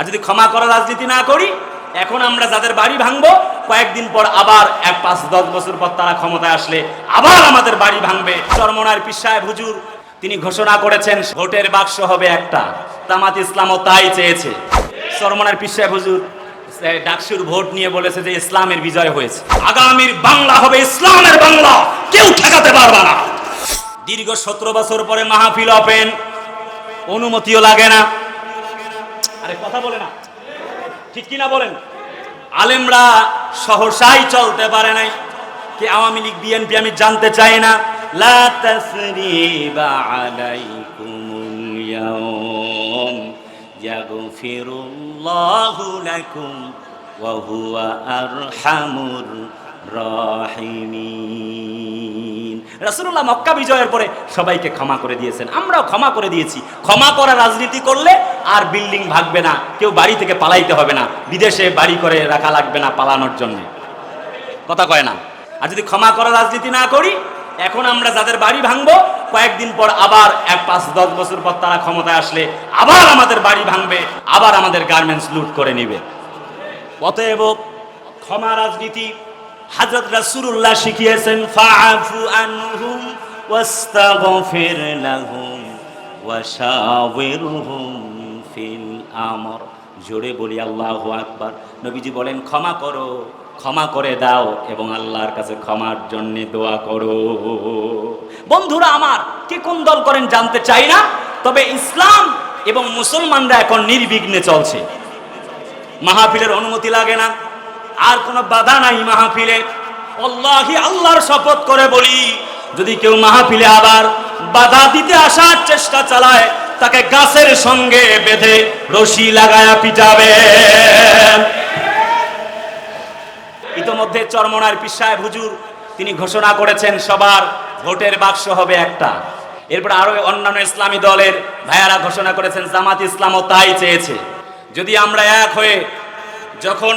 আর যদি ক্ষমা করার রাজনীতি না করি, এখন আমরা যাদের বাড়ি ভাঙবো, কয়েকদিন পর আবার এক পাঁচ দশ বছর পর তারা ক্ষমতায় আসলে আবার আমাদের বাড়ি ভাঙবে। চরমনার পিসায় হুজুর, তিনি ঘোষণা করেছেন, ভোটের বাক্স হবে একটা। তামাত ইসলামও তাই চেয়েছে। চরমনার পিসায় হুজুর ডাকসুর ভোট নিয়ে বলেছে যে ইসলামের বিজয় হয়েছে। আগামীর বাংলা হবে ইসলামের বাংলা। কেউ ঠেকাতে পারবে না। দীর্ঘ সতেরো বছর পরে মাহফিল অপেন অনুমতিও লাগে না। আরে কথা বলে না। ঠিক কিনা বলেন? আলেমরা সহসাই চলতে পারে নাই। কি আওয়ামী লীগ, বিএনপি আমি জানতে চাই না। লা তাসরিবা আলাইকুমুল ইয়াউম, ইয়াগফিরুল্লাহু লাকুম, ওয়া হুয়া আরহামুর রাহিমিন। রাসূলুল্লাহ মক্কা বিজয়ের পরে সবাইকে ক্ষমা করে দিয়েছেন। আমরাও ক্ষমা করে দিয়েছি। ক্ষমা করা রাজনীতি করলে আর বিল্ডিং ভাগবে না, কেউ বাড়ি থেকে পালাইতে হবে না, বিদেশে বাড়ি করে রাখা লাগবে না পালানোর জন্য। কথা কয় না? আর যদি ক্ষমা করা রাজনীতি না করি, এখন আমরা যাদের বাড়ি ভাঙবো, কয়েকদিন পর আবার এক পাঁচ দশ বছর পর তারা ক্ষমতায় আসলে আবার আমাদের বাড়ি ভাঙবে, আবার আমাদের গার্মেন্টস লুট করে নিবে। অতএব ক্ষমা রাজনীতি হাজরত রাসূলুল্লাহ শিখিয়েছেন, ফাআফু আনহুম ওয়াস্তাগফির লাহুম ওয়াশাওয়িরহুম ফিল আমর। জোরে বলি, আল্লাহু আকবার। নবীজি বলেন, ক্ষমা করো, ক্ষমা করে দাও এবং আল্লাহর কাছে ক্ষমার জন্য দোয়া করো। বন্ধুরা আমার, কে কোন দল করেন জানতে চাই না, তবে ইসলাম এবং মুসলমানরা এখন নির্বিঘ্নে চলছে। মাহফিলের অনুমতি লাগে না। আর কোনো বাধা নাই মাহফিলে। আল্লাহি আল্লাহর শপথ করে বলি, যদি কেউ মাহফিলে আবার বাধা দিতে আসার চেষ্টা চালায়, তাকে গাছের সঙ্গে বেঁধে রশি লাগায়া পিটাবে। ইতোমধ্যে চরমনার পিসায় হুজুর, তিনি ঘোষণা করেছেন সবার ভোটের বাক্স হবে একটা। এরপর আরও অন্যান্য ইসলামী দলের ভাইয়ারা ঘোষণা করেছেন, জামাত ইসলামও তাই চেয়েছে। যদি আমরা এক হয়ে যখন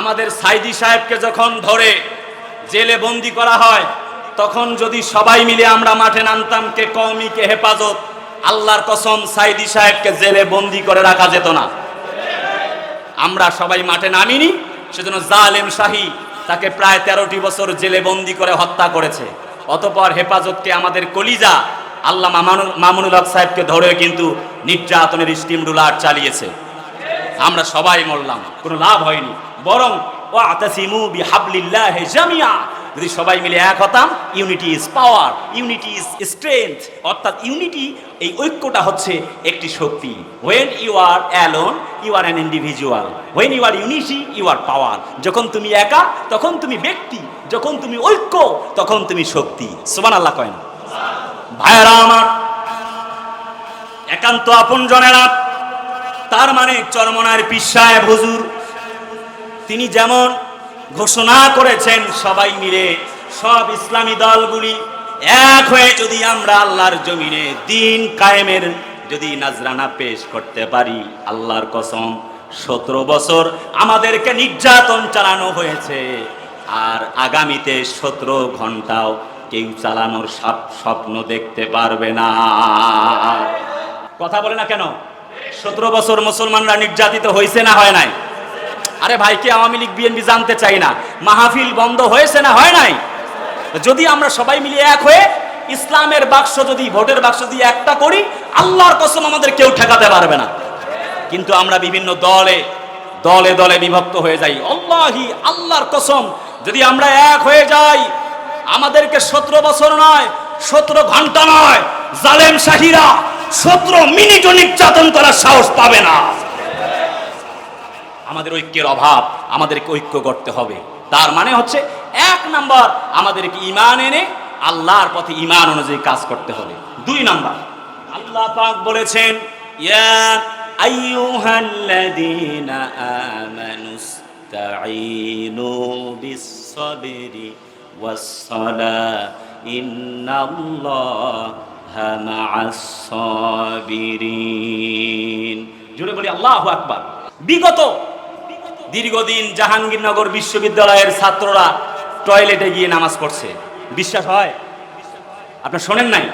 আমাদের সাইদি সাহেবকে যখন ধরে জেলে বন্দি করা হয়, তখন যদি সবাই মিলে আমরা মাঠে নামতাম, কে কওমি, কে হেফাজত, আল্লাহর কসম সাইদি সাহেবকে জেলে বন্দি করে রাখা যেত না। আমরা সবাই মাঠে নামিনি, সেজন্য জালেম শাহী তাকে প্রায় তেরোটি বছর জেলে বন্দি করে হত্যা করেছে। অতপর হেফাজতকে আমাদের কলিজা আল্লাহ মামুনুল হক সাহেবকে ধরে কিন্তু নির্যাতনের স্টিম রুলার চালিয়েছে। আমরা সবাই মরলাম, কোনো লাভ হয়নি। বরং ও আতাসিমু বিহাবলিল্লাহ জামিয়া যদি সবাই মিলে এক হতাম, unity is power, unity is strength. অর্থাৎ ইউনিটি, এই ঐক্যটা হচ্ছে একটি শক্তি। When you are alone you are an individual when you are unity you are power যখন তুমি একা, তখন তুমি ব্যক্তি। যখন তুমি ঐক্য, তখন তুমি শক্তি। সুবান আল্লাহ কয় না? ভাইয়েরা আমার, একান্ত আপন জনেরা তার মানে চরমনার পিসায় হুজুর তিনি যেমন ঘোষণা করেছেন সবাই মিলে, সব ইসলামী দলগুলি এক হয়ে যদি আমরা আল্লাহর জমিনে দিন কায়েমের যদি নাজরানা পেশ করতে পারি, আল্লাহর কসম, সতেরো বছর আমাদেরকে নির্যাতন চালানো হয়েছে। আর আগামীতে সতেরো ঘন্টাও কেউ চালানোর সাপ- স্বপ্ন দেখতে পারবে না। কথা বলে না কেন? সতেরো বছর মুসলমানরা নির্যাতিত হয়েছে না হয় নাই? আরে ভাই, কি আওয়ামী লীগ, বিএনপি জানতে চাই না? মাহফিল বন্ধ হয়েছে না হয় নাই? যদি আমরা সবাই মিলে এক হয়ে ইসলামের বাক্স যদি, ভোটের বাক্স দিয়ে একটা করি, আল্লাহর কসম আমাদের কেউ ঠেকাতে পারবে না। কিন্তু আমরা বিভিন্ন দলে দলে দলে বিভক্ত হয়ে যাই। আল্লাহি আল্লাহর কসম, যদি আমরা এক হয়ে যাই, আমাদেরকে সতেরো বছর নয়, সতেরো ঘণ্টা নয়, জালেম শাহিরা সতেরো মিনিটও নির্যাতন করার সাহস পাবে না। আমাদের ঐক্যের অভাব, আমাদেরকে ঐক্য করতে হবে। তার মানে হচ্ছে এক নাম্বার, আমাদেরকে ইমান এনে আল্লাহর পথে ইমান অনুযায়ী কাজ করতে হবে। দুই নাম্বার, আল্লাহ পাক বলেছেন, ইয়া জোরে বলি, আল্লাহু আকবার। বিগত দীর্ঘদিন জাহাঙ্গীরনগর বিশ্ববিদ্যালয়ের ছাত্ররা টয়লেটে গিয়ে নামাজ পড়ছে। বিশ্বাস হয়? আপনার শোনেন নাই?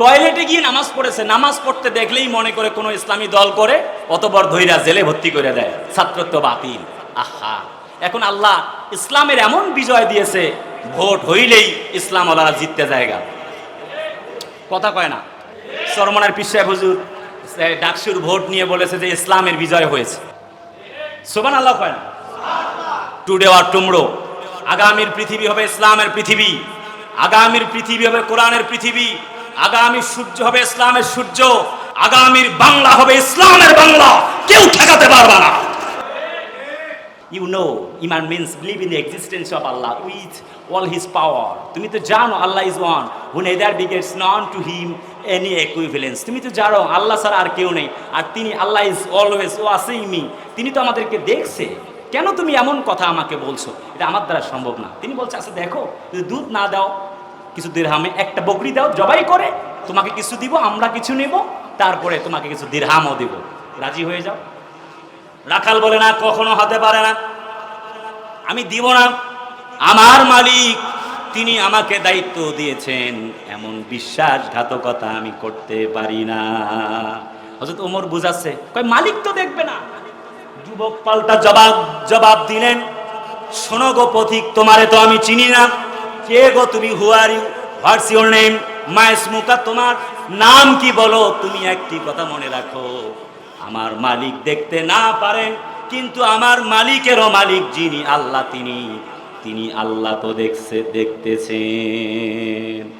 টয়লেটে গিয়ে নামাজ পড়েছে, নামাজ পড়তে দেখলেই মনে করে কোনো ইসলামী দল করে অতবর ধৈরা জেলে ভর্তি করে দেয়। ছাত্রত্ব বাতিল। আহা! এখন আল্লাহ ইসলামের এমন বিজয় দিয়েছে, ভোট হইলেই ইসলাম ওলারা জিততে জায়গা। কথা কয় না? সরমনার পিসায় হুজুর ডাকসুর ভোট নিয়ে বলেছে যে ইসলামের বিজয় হয়েছে। সোবান আল্লাহ কয় না? টুডে আর টুমরো আগামীর পৃথিবী হবে ইসলামের পৃথিবী, আগামীর পৃথিবী হবে কোরআনের পৃথিবী আগামীর সূর্য হবে ইসলামের সূর্য, আগামীর বাংলা হবে ইসলামের বাংলা, কেউ ঠেকাতে পারবে না। You know Iman means believe in existence of Allah with all his power তুমি তো জানো Allah is one who neither begets none to him any equivalence তুমি তো জানো, আল্লাহ ছাড়া আর কেউ নেই। আর তিনি আল্লাহ ইজ অলওয়েজ ও আসেই মি তিনি তো আমাদেরকে দেখছে। কেন তুমি এমন কথা আমাকে বলছো? এটা আমার দ্বারা সম্ভব না। তিনি বলছে আচ্ছা দেখো, যদি দুধ না দাও, কিছু দিরহামে একটা বকরি দাও, জবাই করে, তোমাকে কিছু দিব, আমরা কিছু নেব, তারপরে তোমাকে কিছু দিরহামও দেব। রাজি হয়ে যাও? রাখাল বলে, না, কখনো হতে পারে না। আমি দিব না। আমার মালিক তিনি আমাকে দায়িত্ব দিয়েছেন। এমন বিশ্বাসঘাতকতা আমি করতে পারি না। হজরত ওমর বুঝাচ্ছে, কয়, মালিক তো দেখবে না। যুবক পাল্টা জবাব জবাব দিলেন, শোনো গো পথিক, তোমারে তো আমি চিনি না। কে গো তুমি? Where you what's your name Mayes মুকা তোমার। নাম কি বলো? তুমি একটি কথা মনে রাখো। আমার মালিক দেখতে না পারেন, কিন্তু আমার মালিকেরও মালিক যিনি আল্লাহ তিনি। তিনি আল্লাহ তো দেখছে দেখতেছেন।